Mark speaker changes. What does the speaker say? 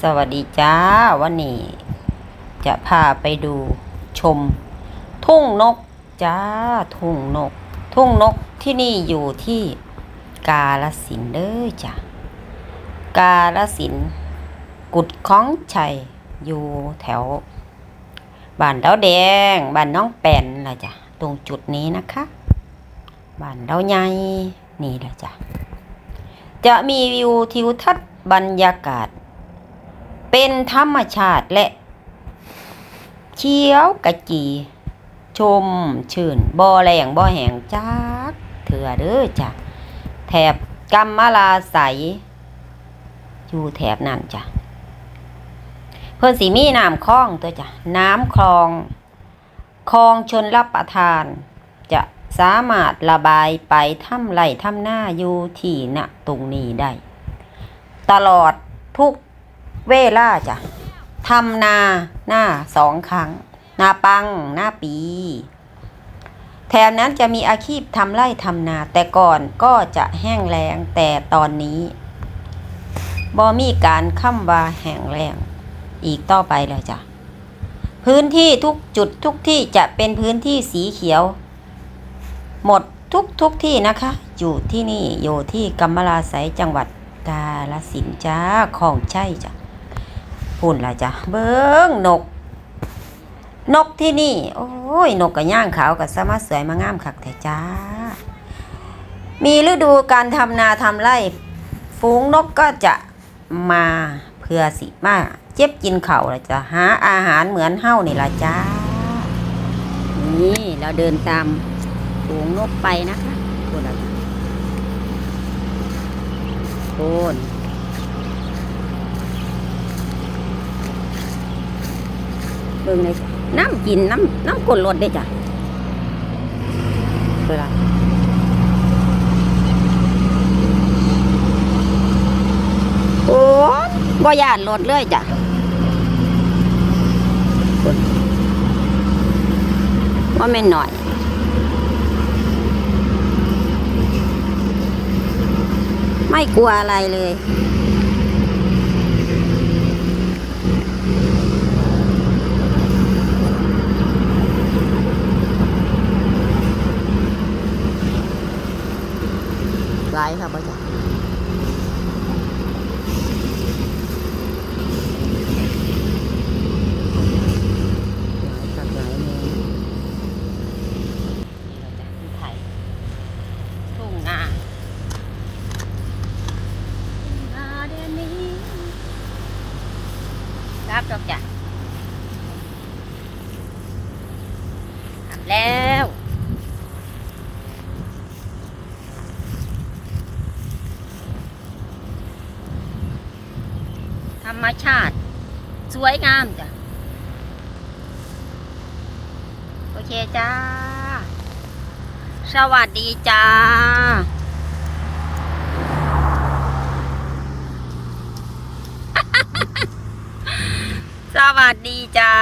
Speaker 1: สวัสดีจ้าวันนี้ จะพาไปดูชม ทุ่งนกจ้าทุ่งนก ทุ่งนกที่นี่อยู่ที่กาลสินเด้อจ้ะกาลสิน กุดของชัยอยู่แถวบ้านเดาแดงบ้านน้องแป่นล่ะจ้ะตรงจุดนี้นะคะบ้านเดาใหญ่นี่ล่ะจ้ะจะมีวิวทิวทัศน์บรรยากาศ เป็นธรรมชาติและเขียวกะจี ชมชื่นบ่อแรงบ่อแหงจักเถื่อเด้อจ้ะแถบกัมมาลาใสอยู่แถบนั่นจ้ะเพิ่นสีมีน้ำคลองตัวจ้ะน้ำคลองคลองชนรับประทาน จะสามารถระบายไปทำไรทำหน้าอยู่ที่ณตรงนี้ได้ ตลอดทุก เวลาจ้ะทำนาหน้าสองครั้ง นาปังหน้าปี แถวนั้นจะมีอาชีพทำไร่ทำนา แต่ก่อนก็จะแห้งแล้งแต่ตอนนี้บ่มีการค้ำวาแห้งแล้งอีกต่อไปเลยจ้ะ พื้นที่ทุกจุดทุกที่จะเป็นพื้นที่สีเขียว หมดทุกทุกที่นะคะ อยู่ที่นี่อยู่ที่กัมมลาไสยจังหวัดกาลสินจ้าของใช่จ้ะ พูนละจ้ะเบิ้งนก นกที่นี่ โอ้ย นกกระย่างขาวกับสมาสวยมางามคักแท้จ้า มีฤดูการทำนาทำไร่ ฝูงนกก็จะมาเพื่อสิมาเจ็บกินเขาวละจ้ะหาอาหารเหมือนเฮ้านี่ละจ้า นี่เราเดินตามฝูงนกไปนะคะคนอะไรโคน เบิ่งเลยจ้ะน้ำกินน้ำน้ำกลนรถได้จ้ะเวลาโอ้บ่ยานรถเลยจ้ะว่าแม่นหน่อยไม่กลัวอะไรเลย ไลายครับพ่อจ๊ะหลายครับหลายแม่นี่เราจะที่ไทยทุ่งนาทุ่งนาเดือนนี้รับดอกจ้ะกลับแล้ว ธรรมชาติ สวยงามจ้ะ โอเคจ้า สวัสดีจ้าสวัสดีจ้า